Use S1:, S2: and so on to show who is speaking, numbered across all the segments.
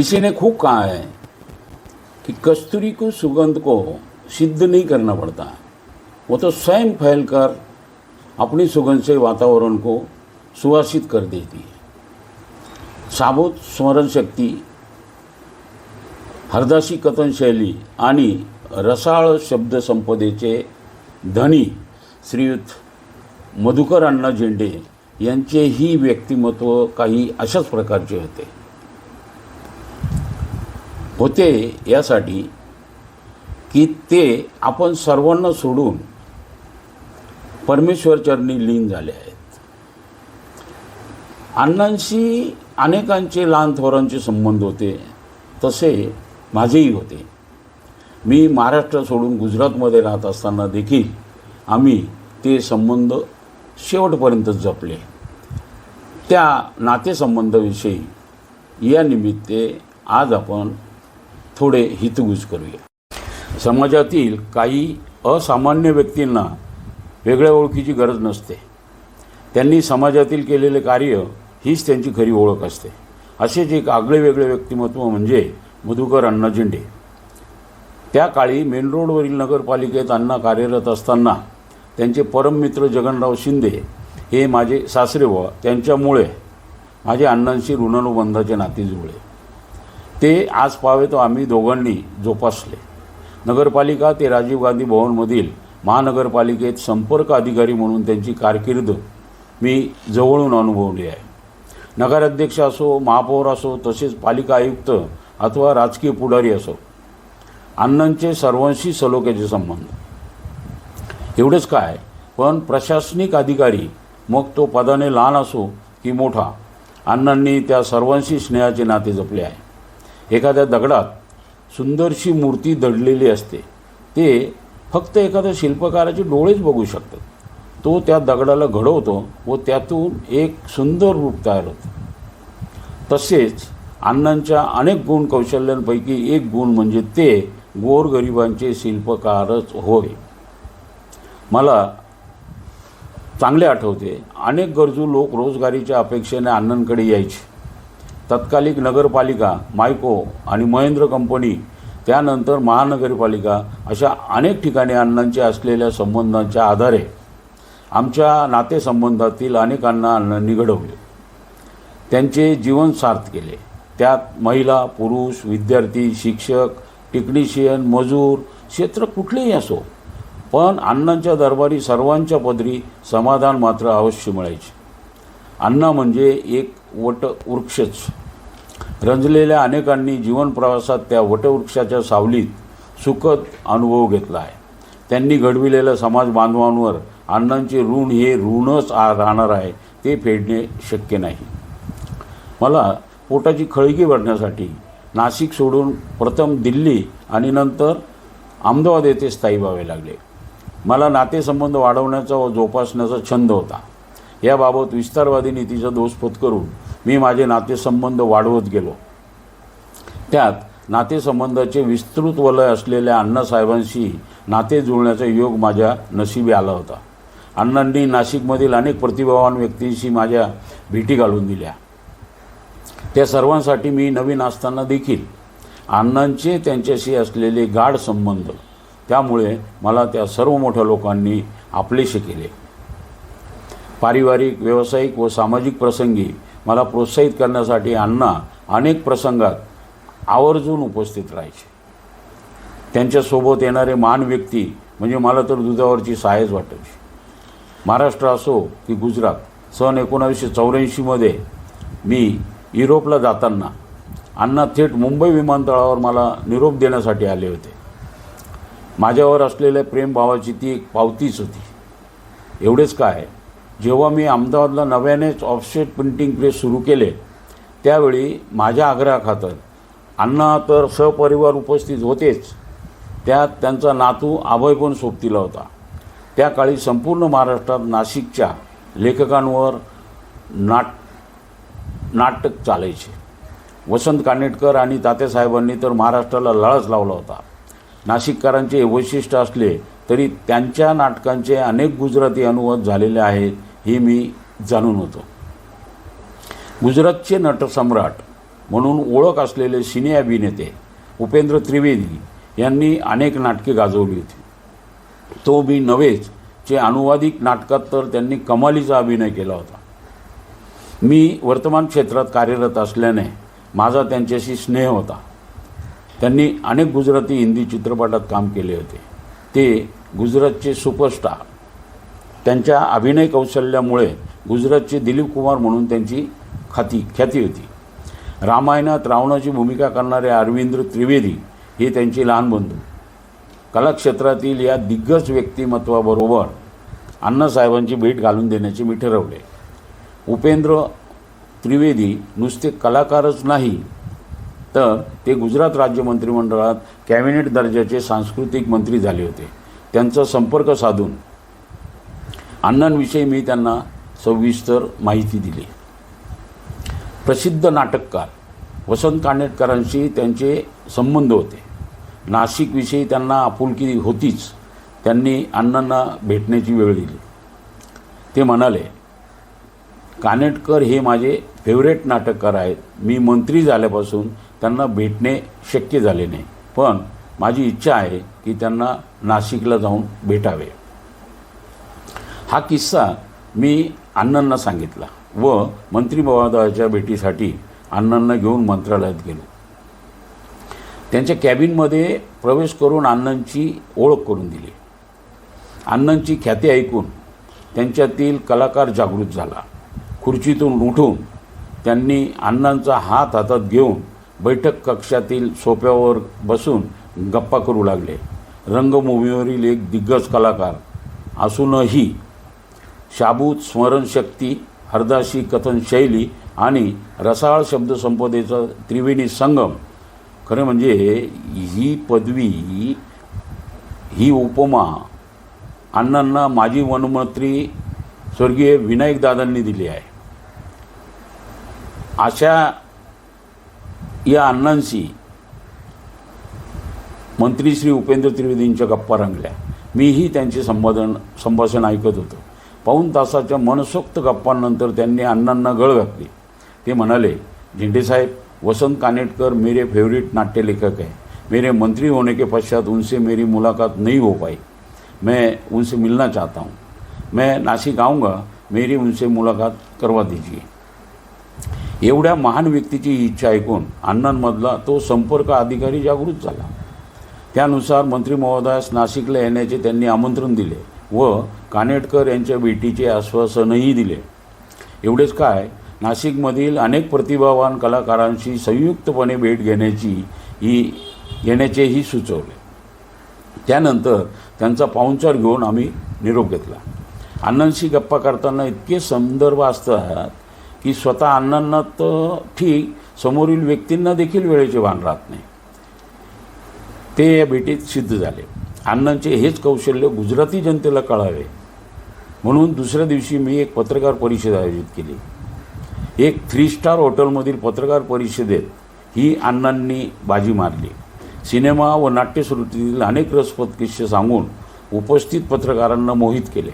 S1: किसी ने खूब कहा है कि कस्तूरी को सुगंध को सिद्ध नहीं करना पड़ता वो तो स्वयं फैलकर अपनी सुगंध से वातावरण को सुवासित कर देती है। साबूत स्मरण शक्ती हरदासी कथन शैली आणि रसाळ शब्दसंपदेचे धनी श्रीयुत मधुकर अण्णा झेंडे यांचेही व्यक्तिमत्व काही अशाच प्रकारचे होते। होते यासाठी की ते आपण सर्वांना सोडून परमेश्वरचरणी लीन झाले आहेत. अण्णांशी अनेकांचे लहान थोरांचे संबंध होते तसे माझेही होते. मी महाराष्ट्र सोडून गुजरातमध्ये राहत असताना देखील आम्ही ते संबंध शेवटपर्यंत जपले. त्या नातेसंबंधाविषयी या निमित्ते आज आपण थोडे हितगुज करूया. समाजातील काही असामान्य व्यक्तींना वेगळ्या ओळखीची गरज नसते. त्यांनी समाजातील केलेले कार्य हीच त्यांची खरी ओळख असते. असेच एक आगळे वेगळे व्यक्तिमत्व म्हणजे मधुकर अण्णा झेंडे. त्या काळी मेन रोडवरील नगरपालिकेत अण्णा कार्यरत असताना त्यांचे परममित्र जगनराव शिंदे हे माझे सासरे व त्यांच्यामुळे माझे अण्णांशी ऋणानुबंधाचे नाते जुळले. ते आज पावे तो आम्ही दोघांनी जोपासले. नगरपालिका ते राजीव गांधी भवनमधील महानगरपालिकेत संपर्क अधिकारी म्हणून त्यांची कारकीर्द मी जवळून अनुभवली आहे. नगराध्यक्ष असो महापौर असो तसेच पालिका आयुक्त अथवा राजकीय पुढारी असो अण्णांचे सर्वांशी सलोख्याचे संबंध. एवढेच काय पण प्रशासनिक अधिकारी मग तो पदाने लहान असो की मोठा अण्णांनी त्या सर्वांशी स्नेहाचे नाते जपले आहे. एखाद्या दगडात सुंदरशी मूर्ती दडलेली असते. ते फक्त एखाद्या शिल्पकाराचे डोळेच बघू शकतात. तो त्या दगडाला घडवतो व त्यातून एक सुंदर रूप तयार होतं. तसेच अण्णांच्या अनेक गुण कौशल्यांपैकी एक गुण म्हणजे ते गोरगरिबांचे शिल्पकारच होय. मला चांगले आठवते. अनेक गरजू लोक रोजगारीच्या अपेक्षेने अण्णांकडे यायचे. तत्कालिक नगरपालिका मायको आणि महेंद्र कंपनी त्यानंतर महानगरपालिका अशा अनेक ठिकाणी अण्णांच्या असलेल्या संबंधांच्या आधारे आमच्या नातेसंबंधातील अनेकांना अण्णांनी घडवले त्यांचे जीवन सार्थ केले. त्यात महिला पुरुष विद्यार्थी शिक्षक टेक्निशियन मजूर क्षेत्र कुठलेही असो पण अण्णांच्या दरबारी सर्वांच्या पदरी समाधान मात्र अवश्य मिळायचे. अण्णा म्हणजे एक वट वृक्षच रंजलेल्या अनेकांनी जीवनप्रवासात त्या वटवृक्षाच्या सावलीत सुखद अनुभव घेतला आहे. त्यांनी घडविलेल्या समाज बांधवांवर अण्णांचे ऋण हे ऋणच राहणार आहे ते फेडणे शक्य नाही. मला पोटाची खळगी भरण्यासाठी नाशिक सोडून प्रथम दिल्ली आणि नंतर अहमदाबाद येथे स्थायी व्हावे लागले. मला नातेसंबंध वाढवण्याचा व जोपासण्याचा छंद होता. याबाबत विस्तारवादी नीतीचा दोष पत्करून मी माझे नातेसंबंध वाढवत गेलो. त्यात नातेसंबंधाचे विस्तृत वलय असलेल्या अण्णासाहेबांशी नाते जुळण्याचा योग माझ्या नशिबी आला होता. अण्णांनी नाशिकमधील अनेक प्रतिभावान व्यक्तींशी माझ्या भेटी घालून दिल्या. त्या सर्वांसाठी मी नवीन असताना देखील अण्णांचे त्यांच्याशी असलेले गाढ संबंध त्यामुळे मला त्या सर्व मोठ्या लोकांनी आपलेसे केले. पारिवारिक व्यावसायिक व सामाजिक प्रसंगी मला प्रोत्साहित करण्यासाठी अण्णा अनेक प्रसंगात आवर्जून उपस्थित राहायचे. त्यांच्यासोबत येणारे मान व्यक्ती म्हणजे मला तर दुधावरची सहायच वाटायची. महाराष्ट्र असो की गुजरात सन एकोणावीसशे चौऱ्याऐंशीमध्ये मी युरोपला जाताना अण्णा थेट मुंबई विमानतळावर मला निरोप देण्यासाठी आले होते. माझ्यावर असलेल्या प्रेमभावाची ती एक पावतीच होती. एवढेच काय? जेव्हा मी अहमदाबादला नव्यानेच ऑफसेट प्रिंटिंग प्रेस सुरू केले त्यावेळी माझ्या आग्रहाखातर अण्णा तर सपरिवार उपस्थित होतेच. त्यात त्यांचा नातू अभय पण सोबतीला होता. त्या काळी संपूर्ण महाराष्ट्रात नाशिकच्या लेखकांवर नाट नाटक चालायचे. वसंत कानेटकर आणि तात्यासाहेबांनी तर महाराष्ट्राला लळाच लावला होता. नाशिककरांचे वैशिष्ट्य असले तरी त्यांच्या नाटकांचे अनेक गुजराती अनुवाद झालेले आहेत. हे मी जाणून होतो. गुजरातचे नटसम्राट म्हणून ओळख असलेले सिने अभिनेते उपेंद्र त्रिवेदी यांनी अनेक नाटके गाजवली होती. तो मी नव्हेच चे अनुवादिक नाटकात तर त्यांनी कमालीचा अभिनय केला होता. मी वर्तमान क्षेत्रात कार्यरत असल्याने माझा त्यांच्याशी स्नेह होता. त्यांनी अनेक गुजराती हिंदी चित्रपटात काम केले होते. ते गुजरातचे सुपरस्टार त्यांच्या अभिनय कौशल्यामुळे गुजरातचे दिलीप कुमार म्हणून त्यांची खाती ख्याती होती. रामायणात रावणाची भूमिका करणारे अरविंद त्रिवेदी हे त्यांचे लहान बंधू. कलाक्षेत्रातील या दिग्गज व्यक्तिमत्वाबरोबर अण्णासाहेबांची भेट घालून देण्याचे मी ठरवले. उपेंद्र त्रिवेदी नुसते कलाकारच नाही तर ते गुजरात राज्य मंत्रिमंडळात कॅबिनेट दर्जाचे सांस्कृतिक मंत्री झाले होते. त्यांचा संपर्क साधून अण्णांविषयी मी त्यांना सविस्तर माहिती दिली. प्रसिद्ध नाटककार वसंत कानेटकरांशी त्यांचे संबंध होते. नाशिकविषयी त्यांना आपुलकी होतीच त्यांनी अण्णांना भेटण्याची वेळ दिली. ते म्हणाले कानेटकर हे माझे फेवरेट नाटककार आहेत. मी मंत्री झाल्यापासून त्यांना भेटणे शक्य झाले नाही. पण माझी इच्छा आहे की त्यांना नाशिकला जाऊन भेटावे. हा किस्सा मी अण्णांना सांगितला व मंत्री भेटीसाठी अण्णांना घेऊन मंत्रालयात गेलो. त्यांच्या कॅबिनमध्ये प्रवेश करून अण्णांची ओळख करून दिली. अण्णांची ख्याती ऐकून त्यांच्यातील कलाकार जागृत झाला. खुर्चीतून उठून त्यांनी अण्णांचा हात हातात घेऊन बैठक कक्षातील सोप्यावर बसून गप्पा करू लागले. रंगभूमीवरील एक दिग्गज कलाकार असूनही शाबूत स्मरणशक्ती हरदाशी कथन शैली आणि रसाळ शब्दसंपदेचा त्रिवेणी संगम. खरं म्हणजे ही पदवी ही उपमा अण्णांना माजी वनमंत्री स्वर्गीय विनायक दादांनी दिली आहे. अशा या अण्णांशी मंत्री श्री उपेंद्र त्रिवेदींच्या गप्पा रंगल्या. मीही त्यांचे संभाषण संभाषण ऐकत होतो. पाऊण तासाच्या मनसोक्त गप्पांनंतर त्यांनी अण्णांना गळ घातली. ते म्हणाले झेंडेसाहेब वसंत कानेटकर मेरे फेवरेट नाट्य लेखक मेरे मंत्री होने के पश्चात उनसे मेरी मुलाकात नहीं हो पाई. मैं उनसे मिलना चाहता हूँ. मैं नाशिक आऊँगा मेरी उनसे मुलाकात करवा दीजिए. एवढ्या महान व्यक्तीची इच्छा ऐकून अण्णांमधला तो संपर्क अधिकारी जागृत झाला. त्यानुसार मंत्री महोदयास नाशिकला येण्याचे त्यांनी आमंत्रण दिले व कानेटकर यांच्या भेटीचे आश्वासनही दिले. एवढेच काय नाशिकमधील अनेक प्रतिभावान कलाकारांशी संयुक्तपणे भेट घेण्याची ही घेण्याचेही सुचवले. त्यानंतर त्यांचा पाहुणचार घेऊन आम्ही निरोप घेतला. अण्णांशी गप्पा करताना इतके संदर्भ असतात की स्वतः अण्णांना तर ठीक समोरील व्यक्तींना देखील वेळेचे भान राहत नाही. ते या भेटीत सिद्ध झाले. अण्णांचे हेच कौशल्य गुजराती जनतेला कळावे. म्हणून दुसऱ्या दिवशी मी एक पत्रकार परिषद आयोजित केली. एक थ्री स्टार हॉटेलमधील पत्रकार परिषदेत ही अण्णांनी बाजी मारली. सिनेमा व नाट्यसृष्टीतील अनेक रसपद किस्से सांगून उपस्थित पत्रकारांना मोहित केले.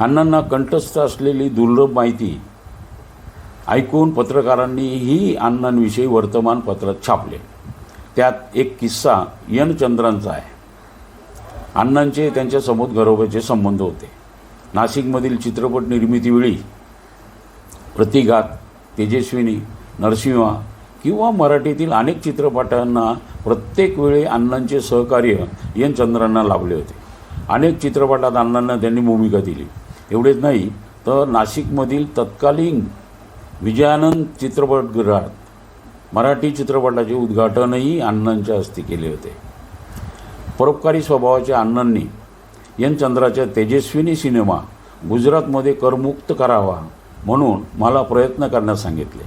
S1: अण्णांना कंठस्थ असलेली दुर्लभ माहिती ऐकून पत्रकारांनी ही अण्णांविषयी वर्तमानपत्रात छापले. त्यात एक किस्सा यन चंद्रांचा आहे. अण्णांचे त्यांच्यासोबत घरोब्याचे संबंध होते. नाशिकमधील चित्रपट निर्मितीवेळी प्रतिघात तेजस्विनी नरसिंहा किंवा मराठीतील अनेक चित्रपटांना प्रत्येक वेळी अण्णांचे सहकार्य एन चंद्रांना लाभले होते. अनेक चित्रपटात अण्णांना त्यांनी भूमिका दिली. एवढेच नाही तर नाशिकमधील तत्कालीन विजयानंद चित्रपटगृहात मराठी चित्रपटाचे उद्घाटनही अण्णांच्या हस्ते केले होते. परोपकारी स्वभावाच्या अण्णांनी यन चंद्राच्या तेजस्विनी सिनेमा गुजरातमध्ये करमुक्त करावा म्हणून मला प्रयत्न करण्यास सांगितले.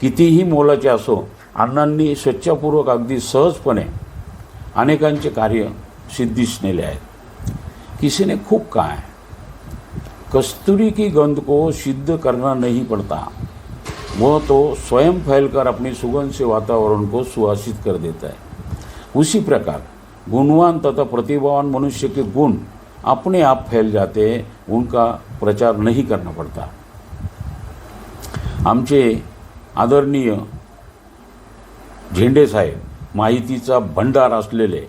S1: कितीही मोलाचे असो अण्णांनी स्वच्छपूर्वक अगदी सहजपणे अनेकांचे कार्य सिद्धीस नेले आहेत. किसीने खूप काय? कस्तुरी की गंध को सिद्ध करना नहीं पड़ता. वह तो स्वयं फैलकर अपनी सुगंध से वातावरण को सुहासित कर देता है. उसी प्रकार गुणवान तथा प्रतिभावान मनुष्य के गुण अपने आप फैल जाते हैं उनका प्रचार नहीं करना पड़ता। आमचे आदरणीय झेंडेसाहेब माहितीचा भंडार असलेले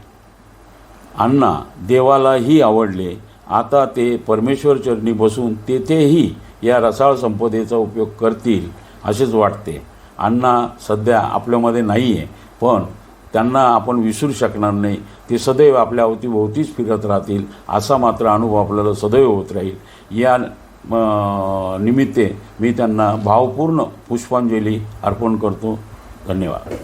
S1: अण्णा देवालाही आवडले आता ते परमेश्वर चरणी बसून तेथेही या रसाळ संपदेचा उपयोग करतील असेच वाटते. अण्णा सध्या आपल्यामध्ये नाही आहे पण त्यांना आपण विसरू शकणार नाही. ते सदैव आपल्या अवतीभोवतीच फिरत राहतील असा मात्र अनुभव आपल्याला सदैव होत राहील. या निमित्ते मी त्यांना भावपूर्ण पुष्पांजली अर्पण करतो. धन्यवाद.